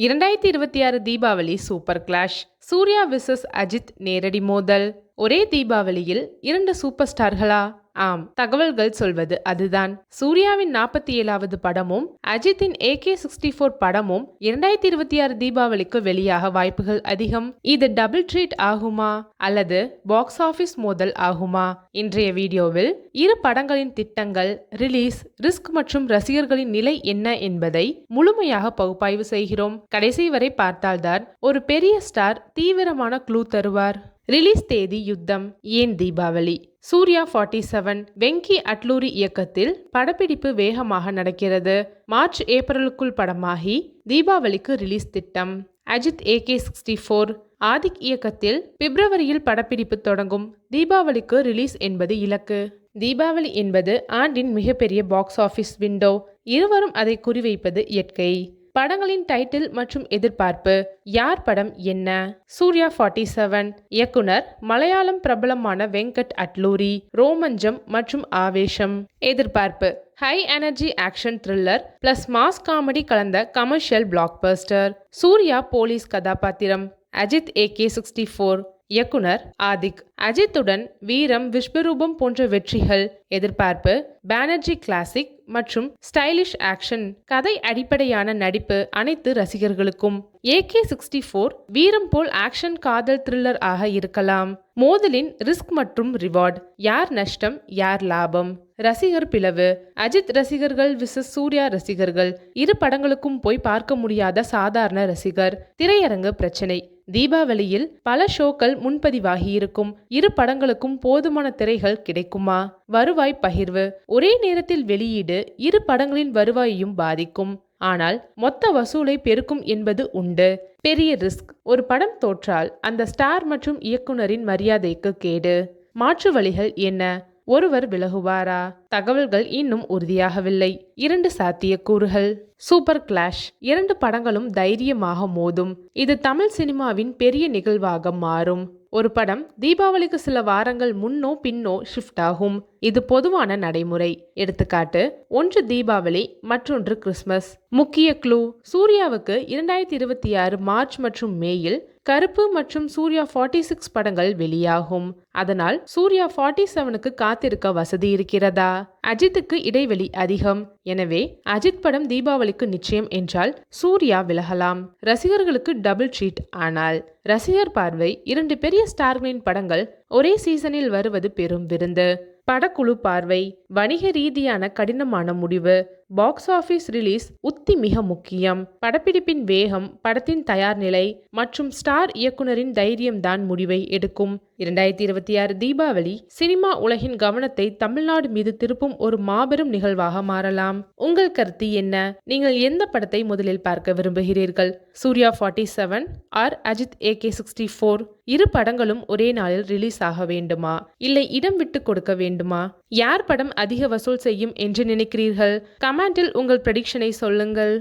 இரண்டாயிரத்தி இருபத்தி ஆறு Deepavali super clash. Suriya versus Ajith நேரடி மோதல். ஒரே தீபாவளியில் இரண்டு சூப்பர் ஸ்டார்களா ஆம் தகவல்கள் சொல்வது அதுதான். சூர்யாவின் நாற்பத்தி ஏழாவது படமும் அஜித்தின் ஏகே சிக்ஸ்டி ஃபோர் படமும் இரண்டாயிரத்தி இருபத்தி ஆறு தீபாவளிக்கு வெளியாக வாய்ப்புகள் அதிகம். இது டபுள் ட்ரீட் ஆகுமா? அல்லது பாக்ஸ் ஆபீஸ் மோதல் ஆகுமா? இன்றைய வீடியோவில் இரு படங்களின் திட்டங்கள் ரிலீஸ் ரிஸ்க் மற்றும் ரசிகர்களின் நிலை என்ன என்பதை முழுமையாக பகுப்பாய்வு செய்கிறோம். கடைசி வரை பார்த்தால்தான் ஒரு பெரிய ஸ்டார் தீவிரமான க்ளூ தருவார். ரிலீஸ் தேதி யுத்தம் ஏன் தீபாவளி? சூர்யா ஃபார்ட்டி செவன் வெங்கி அட்லூரி இயக்கத்தில் படப்பிடிப்பு வேகமாக நடக்கிறது. மார்ச் ஏப்ரலுக்குள் படமாகி தீபாவளிக்கு ரிலீஸ் திட்டம். Ajith AK sixty four Adhik இயக்கத்தில் பிப்ரவரியில் படப்பிடிப்பு தொடங்கும். தீபாவளிக்கு ரிலீஸ் என்பது இலக்கு. தீபாவளி என்பது ஆண்டின் மிகப்பெரிய பாக்ஸ் ஆஃபீஸ் விண்டோ. இருவரும் அதை குறிவைப்பது இயற்கை. படங்களின் டைட்டில் மற்றும் எதிர்பார்ப்பு. யார் படம் என்ன? சூர்யா ஃபார்ட்டி செவன் இயக்குனர் மலையாளம் பிரபலமான வெங்கட் அட்லூரி ரோமஞ்சம் மற்றும் ஆவேசம். எதிர்பார்ப்பு high energy action thriller plus mass comedy கலந்த கமர்ஷியல் பிளாக்பஸ்டர் சூர்யா போலீஸ் கதாபாத்திரம். அஜித் ஏகே சிக்ஸ்டி ஃபோர் இயக்குனர் ஆதிக். அஜித்துடன் வீரம் விஸ்வரூபம் போன்ற வெற்றிகள் எதிர்பார்ப்பு பானர்ஜி கிளாசிக் மற்றும் ஸ்டைலிஷ் ஆக்ஷன் கதை அடிப்படையான நடிப்பு அனைத்து ரசிகர்களுக்கும். ஏகே சிக்ஸ்டி ஃபோர் வீரம் போல் ஆக்ஷன் காதல் த்ரில்லர் ஆக இருக்கலாம். மோதலின் ரிஸ்க் மற்றும் ரிவார்ட் யார் நஷ்டம் யார் லாபம்? ரசிகர் பிளவு அஜித் ரசிகர்கள் விசஸ் சூர்யா ரசிகர்கள் இரு படங்களுக்கும் போய் பார்க்க முடியாத சாதாரண ரசிகர் திரையரங்கு பிரச்சனை. தீபாவளியில் பல ஷோக்கள் முன்பதிவாகியிருக்கும். இரு படங்களுக்கும் போதுமான திரைகள் கிடைக்குமா? வருவாய் பகிர்வு. ஒரே நேரத்தில் வெளியீடு இரு படங்களின் வருவாயையும் பாதிக்கும். ஆனால் மொத்த வசூலை பெருக்கும் என்பது உண்டு. பெரிய ரிஸ்க். ஒரு படம் தோற்றால் அந்த ஸ்டார் மற்றும் இயக்குனரின் மரியாதைக்கு கேடு. மாற்று வழிகள் என்ன? ஒருவர் விலகுவாரா? தகவல்கள் இன்னும் உறுதியாகவில்லை. இரண்டு சாத்தியக்கூறுகள். Super clash. இரண்டு படங்களும் தைரியமாக மோதும். இது தமிழ் சினிமாவின் பெரிய நிகழ்வாக மாறும். ஒரு படம் தீபாவளிக்கு சில வாரங்கள் முன்னோ பின்னோ ஷிஃப்ட் ஆகும். இது பொதுவான நடைமுறை. எடுத்துக்காட்டு ஒன்று தீபாவளி மற்றொன்று கிறிஸ்மஸ் முக்கிய க்ளூ சூர்யாவுக்கு இரண்டாயிரத்தி இருபத்தி ஆறு மார்ச் மற்றும் மேயில் கருப்பு மற்றும் சூர்யா ஃபார்ட்டி சிக்ஸ் படங்கள் வெளியாகும். அதனால் சூர்யா ஃபார்ட்டி செவனுக்கு காத்திருக்க வசதி இருக்கிறதா? அஜித்துக்கு இடைவெளி அதிகம். எனவே அஜித் படம் தீபாவளிக்கு நிச்சயம் என்றால் சூர்யா விலகலாம். ரசிகர்களுக்கு டபுள் ட்ரீட் ஆனால் ரசிகர் பார்வை இரண்டு பெரிய ஸ்டார்களின் படங்கள் ஒரே சீசனில் வருவது பெரும் விருந்து. படக்குழு பார்வை வணிக ரீதியான கடினமான முடிவு. பாக்ஸ் ஆஃபீஸ் ரிலீஸ் உத்தி மிக முக்கியம். படப்பிடிப்பின் வேகம் படத்தின் தயார் நிலை மற்றும் ஸ்டார் இயக்குனரின் தைரியம்தான் முடிவை எடுக்கும். இரண்டாயிரத்தி இருபத்தி ஆறு தீபாவளி சினிமா உலகின் கவனத்தை தமிழ்நாடு மீது திருப்பும் ஒரு மாபெரும் நிகழ்வாக மாறலாம். உங்கள் கருத்து என்ன? நீங்கள் எந்த படத்தை முதலில் பார்க்க விரும்புகிறீர்கள்? Suriya forty seven or Ajith AK sixty four இரு படங்களும் ஒரே நாளில் ரிலீஸ் ஆக வேண்டுமா? இல்லை இடம் விட்டு கொடுக்க வேண்டுமா? யார் படம் அதிக வசூல் செய்யும் என்று நினைக்கிறீர்கள்? கமெண்டில் உங்கள் ப்ரெடிக்ஷனை சொல்லுங்கள்.